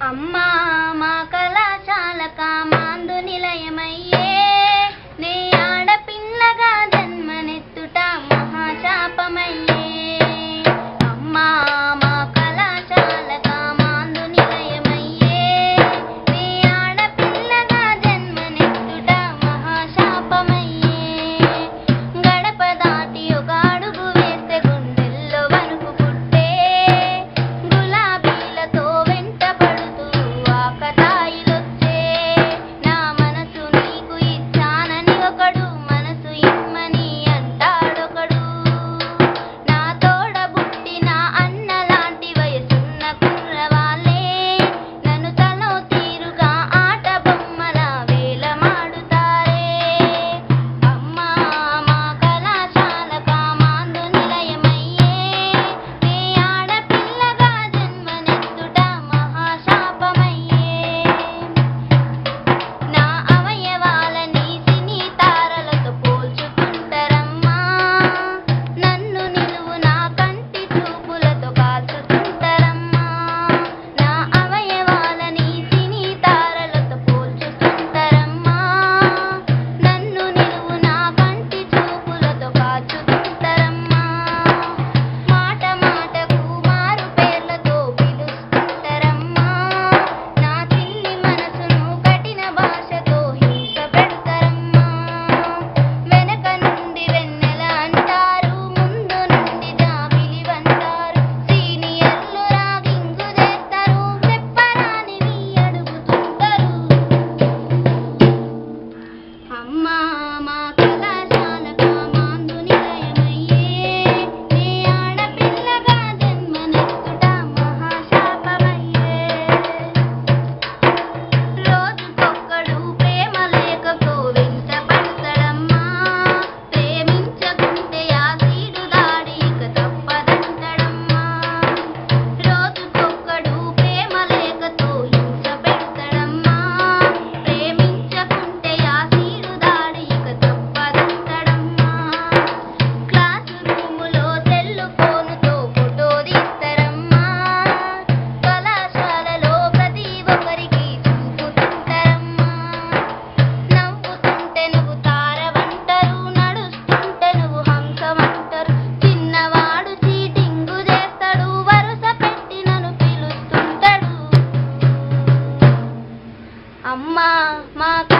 అమ్మా మా కళాశాల కామాందు నిలయమయ్యే. అమ్మా మా కళాశాల